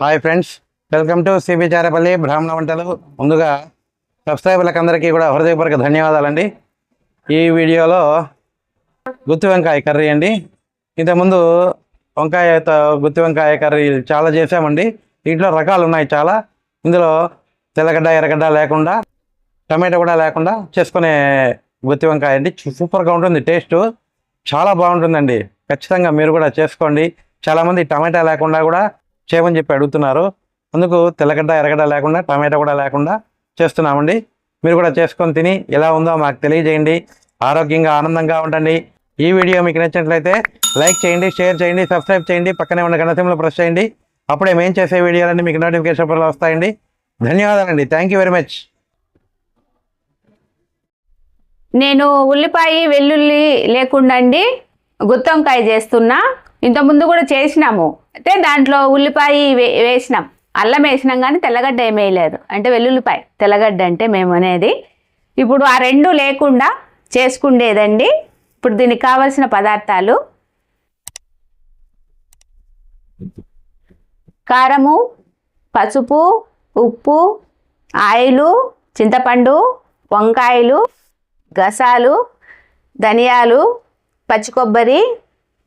Hi friends welcome to C B Charapalli బ్రాహ్మణ వంటలు. ముందుగా సబ్స్క్రైబర్లకు అందరికీ కూడా హృదయపూర్వక ధన్యవాదాలండి. ఈ వీడియోలో గుత్తి వంకాయ కర్రీ అండి. ఇంతకుముందు వంకాయతో గుత్తి వంకాయ కర్రీ చాలా చేసామండి దీంట్లో రకాలు ఉన్నాయి చాలా. ఇందులో తెల్లగడ్డ ఎర్రగడ్డ లేకుండా టమాటో కూడా లేకుండా చేసుకునే గుత్తి వంకాయ అండి. సూపర్గా ఉంటుంది టేస్ట్ చాలా బాగుంటుందండి. ఖచ్చితంగా మీరు కూడా చేసుకోండి. చాలామంది టమాటా లేకుండా కూడా చేయమని చెప్పి అడుగుతున్నారు. అందుకు తెల్లగడ్డ ఎర్రగడ్డ లేకుండా టమాటా కూడా లేకుండా చేస్తున్నామండి. మీరు కూడా చేసుకొని తిని ఎలా ఉందో మాకు తెలియజేయండి. ఆరోగ్యంగా ఆనందంగా ఉండండి. ఈ వీడియో మీకు నచ్చినట్లయితే లైక్ చేయండి షేర్ చేయండి సబ్స్క్రైబ్ చేయండి. పక్కనే ఉన్న గణతంలో ప్రెస్ చేయండి. అప్పుడే మేము చేసే వీడియోలన్నీ మీకు నోటిఫికేషన్ పనులు వస్తాయండి. ధన్యవాదాలండి. Thank you very much. నేను ఉల్లిపాయ వెల్లుల్లి లేకుండా అండి గుత్తొంకాయ చేస్తున్నా. ఇంతకుముందు కూడా చేసినాము. అయితే దాంట్లో ఉల్లిపాయ వే- వేసినాం. అల్లం వేసినాం కానీ తెల్లగడ్డ ఏమేయలేదు వేయలేదు. అంటే వెల్లుల్లిపాయ. తెల్లగడ్డ అంటే మేము అనేది. ఇప్పుడు ఆ రెండు లేకుండా చేసుకుండేదండి. ఇప్పుడు దీనికి కావలసిన పదార్థాలు. కారము పసుపు ఉప్పు ఆయిలు చింతపండు వంకాయలు గసాలు ధనియాలు పచ్చి కొబ్బరి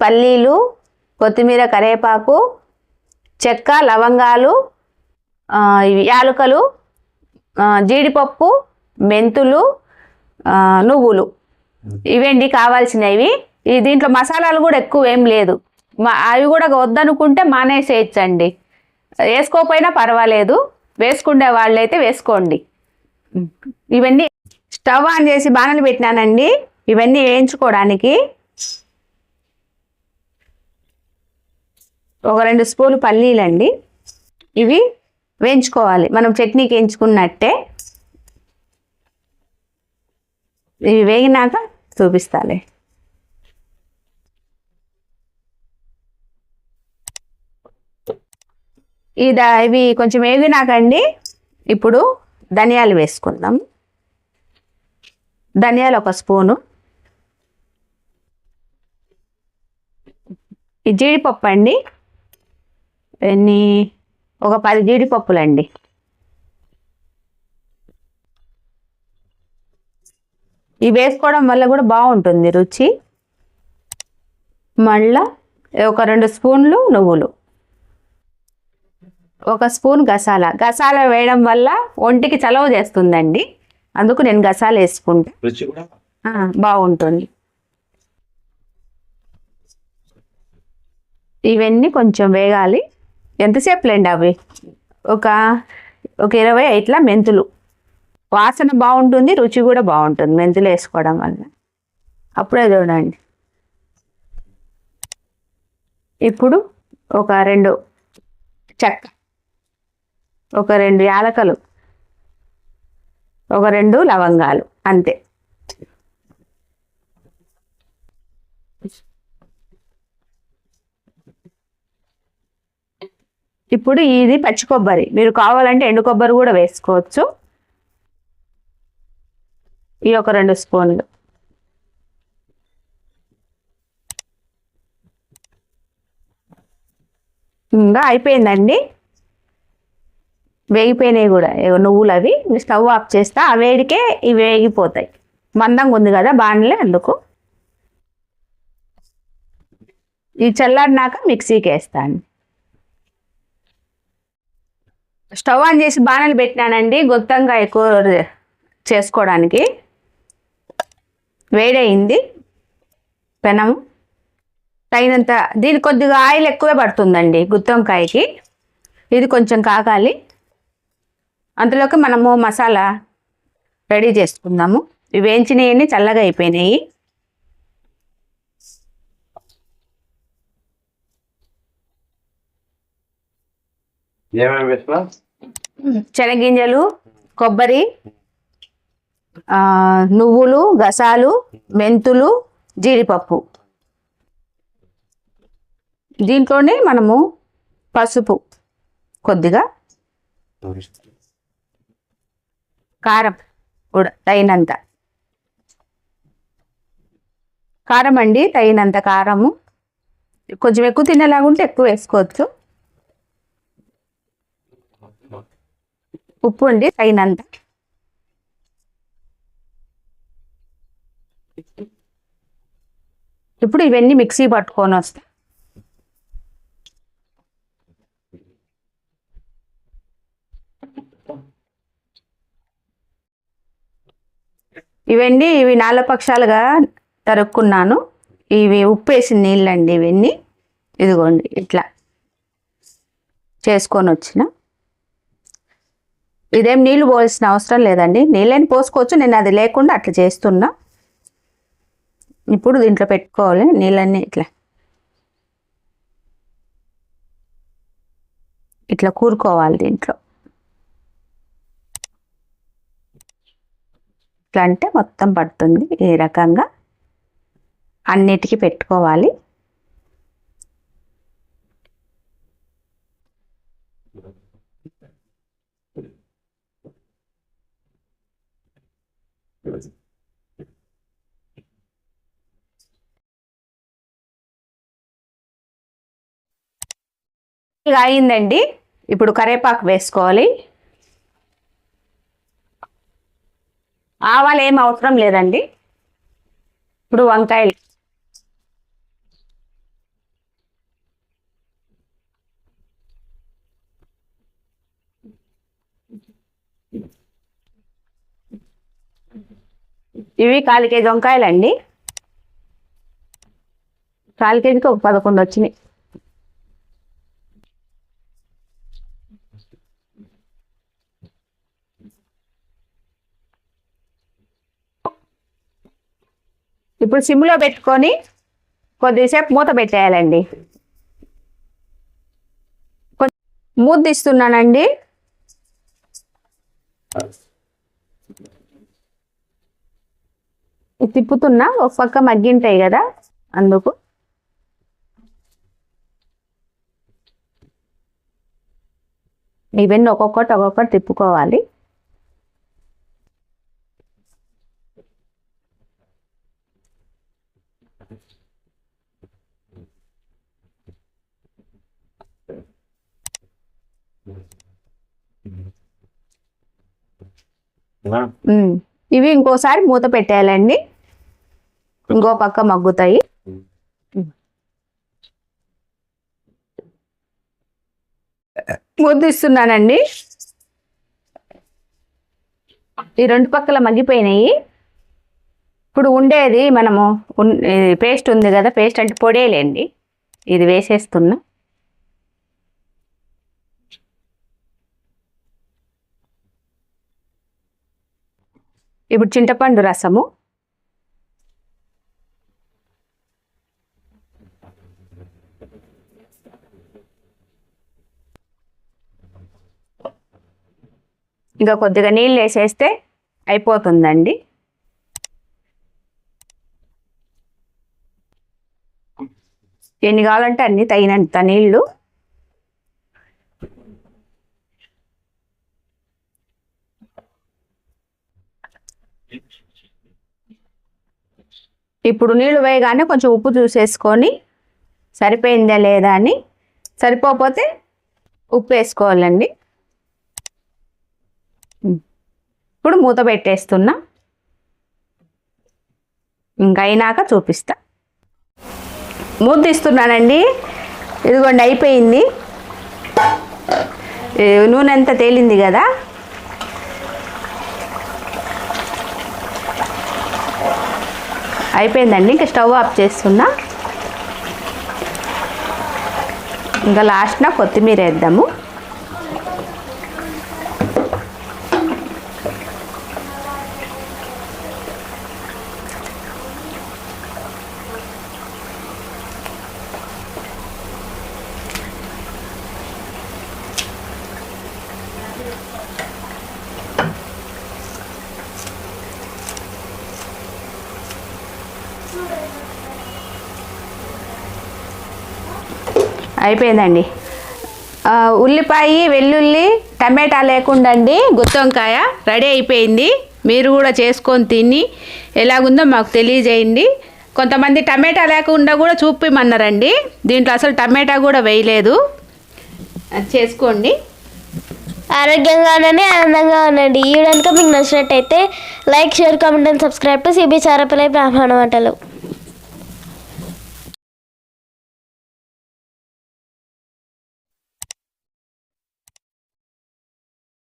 పల్లీలు కొత్తిమీర కరివేపాకు చెక్క లవంగాలు ఇవి యాలకులు జీడిపప్పు మెంతులు నువ్వులు. ఇవండి కావాల్సినవి. ఈ దీంట్లో మసాలాలు కూడా ఎక్కువ ఏం లేదు. మా అవి కూడా వద్దనుకుంటే మానేసేయచ్చండి. వేసుకోకపోయినా పర్వాలేదు. వేసుకునే వాళ్ళైతే వేసుకోండి. ఇవన్నీ స్టవ్ ఆన్ చేసి బాణలు పెట్టినానండి. ఇవన్నీ వేయించుకోవడానికి ఒక రెండు స్పూన్లు పల్లీలండి. ఇవి వేయించుకోవాలి. మనం చట్నీకి వేయించుకున్నట్టే ఇవి వేగినాక చూపిస్తాలే. ఇది ఇవి కొంచెం వేగినాకండి. ఇప్పుడు ధనియాలు వేసుకుందాం. ధనియాలు ఒక స్పూను. ఈ జీడిపప్పు అండి. ఎన్ని? ఒక పది జీడిపప్పులండి. ఇవి వేసుకోవడం వల్ల కూడా బాగుంటుంది రుచి. మళ్ళా ఒక రెండు స్పూన్లు నువ్వులు. ఒక స్పూన్ గసాల. గసాల వేయడం వల్ల ఒంటికి చలవ చేస్తుందండి. అందుకు నేను గసాలు వేసుకుంటా. రుచి కూడా ఆ, బాగుంటుంది. ఇవన్నీ కొంచెం వేగాలి. ఎంతసేపు లేండి అవి? ఒక ఒక ఇరవై ఇట్లా మెంతులు. వాసన బాగుంటుంది రుచి కూడా బాగుంటుంది మెంతులు వేసుకోవడం వల్ల. అప్పుడే చూడండి. ఇప్పుడు ఒక రెండు చెక్క ఒక రెండు యాలకలు ఒక రెండు లవంగాలు అంతే. ఇప్పుడు ఇది పచ్చి కొబ్బరి. మీరు కావాలంటే ఎండు కొబ్బరి కూడా వేసుకోవచ్చు. ఈ ఒక రెండు స్పూన్లు. ఇంకా అయిపోయిందండి. వేగిపోయినాయి కూడా నువ్వులు అవి. స్టవ్ ఆఫ్ చేస్తా. ఆ వేడికే ఇవి వేగిపోతాయి. మందంగా ఉంది కదా బాణలే అందుకు. ఇవి చల్లారినాక మిక్సీకి వేస్తాను స్టవ్ ఆన్ చేసి బాణలు పెట్టినానండి గుత్తంగా ఎక్కువ చేసుకోవడానికి. వేడయింది. పెనం తగినంత దీనికి కొద్దిగా ఆయిల్ ఎక్కువే పడుతుందండి గుత్తంకాయకి. ఇది కొంచెం కాగాలి. అందులోకి మనము మసాలా రెడీ చేసుకుందాము. ఇవి వేయించినవి చల్లగా అయిపోయినాయి. ఏమేమి వేసినా శనగింజలు కొబ్బరి నువ్వులు గసాలు మెంతులు జీడిపప్పు. దీంట్లోనే మనము పసుపు కొద్దిగా కారం కూడా తగినంత. కారం అండి తగినంత కారము. కొంచెం ఎక్కువ తినేలాగుంటే ఎక్కువ వేసుకోవచ్చు. ఉప్పు అండి తగినంత. ఇప్పుడు ఇవన్నీ మిక్సీ పట్టుకొని వస్తా. ఇవన్నీ ఇవి నాలుగు పక్షాలుగా తరుక్కున్నాను. ఇవి ఉప్పు వేసిన నీళ్ళండి ఇవన్నీ. ఇదిగోండి ఇట్లా. చేసుకొని వచ్చిన. ఇదేం నీళ్ళు పోయాల్సిన అవసరం లేదండి. నీళ్ళని పోసుకోవచ్చు. నేను అది లేకుండా అట్లా చేస్తున్నా. ఇప్పుడు దీంట్లో పెట్టుకోవాలి. నీళ్ళన్నీ ఇట్లా. ఇట్లా కూరుకోవాలి దీంట్లో. ఇట్లా అంటే మొత్తం పడుతుంది. ఈ రకంగా అన్నిటికీ పెట్టుకోవాలి. ఇక అయిందండి ఇప్పుడు కరేపాకు వేసుకోవాలి. ఆవాలు ఏం అవసరం లేదండి. ఇప్పుడు వంకాయలు. ఇవి కాలు కేజీ వంకాయలండి. కాలు కేజీకి ఒక పదకొండు వచ్చినాయి. ఇప్పుడు సిమ్లో పెట్టుకొని కొద్దిసేపు మూత పెట్టేయాలండి. కొ- మూత తీస్తున్నానండి. తిప్పుతున్నా ఒక పక్క మగ్గింటాయి కదా అందుకు. ఇవన్నీ ఒక్కొక్కటి ఒక్కొక్కటి తిప్పుకోవాలి. ఇవి ఇంకోసారి మూత పెట్టేయాలండి. ఇంకో పక్క మగ్గుతాయి. ముద్దిస్తున్నానండి. ఈ రెండు పక్కల మగ్గిపోయినాయి. ఇప్పుడు ఉండేది మనము పేస్ట్ ఉంది కదా పేస్ట్ అంటే పొడేలేండి. ఇది వేసేస్తున్నా. ఇప్పుడు చింతపండు రసము. ఇంకా కొద్దిగా నీళ్ళు వేసేస్తే అయిపోతుందండి. ఎన్ని కావాలంటే అన్ని తగినంత నీళ్ళు ఇప్పుడు నీళ్ళు వేయగానే కొంచెం ఉప్పు చూసేసుకొని సరిపోయిందా లేదా అని సరిపోకపోతే ఉప్పు వేసుకోవాలండి. ఇప్పుడు మూత పెట్టేస్తున్నా. ఇంకా అయినాక చూపిస్తా. మూత తీస్తున్నానండి ఇదిగోండి అయిపోయింది. నూనె అంతా తేలింది కదా? అయిపోయిందండి ఇంకా స్టవ్ ఆఫ్ చేస్తున్నా. ఇంకా లాస్ట్న కొత్తిమీర వేద్దాము. అయిపోయిందండి. ఉల్లిపాయ వెల్లుల్లి టమాటా లేకుండా అండి గుత్తొంకాయ రెడీ అయిపోయింది. మీరు కూడా చేసుకొని తిని ఎలాగుందో మాకు తెలియజేయండి. కొంతమంది టమాటా లేకుండా కూడా చూపిమన్నారండి. దీంట్లో అసలు టమాటా కూడా వేయలేదు. అది చేసుకోండి. ఆరోగ్యంగా ఉండండి ఆనందంగా ఉండండి. ఈ వీడియో మీకు నచ్చినట్టయితే like share comment and subscribe to CB Charapalli బ్రాహ్మణ వంటలు.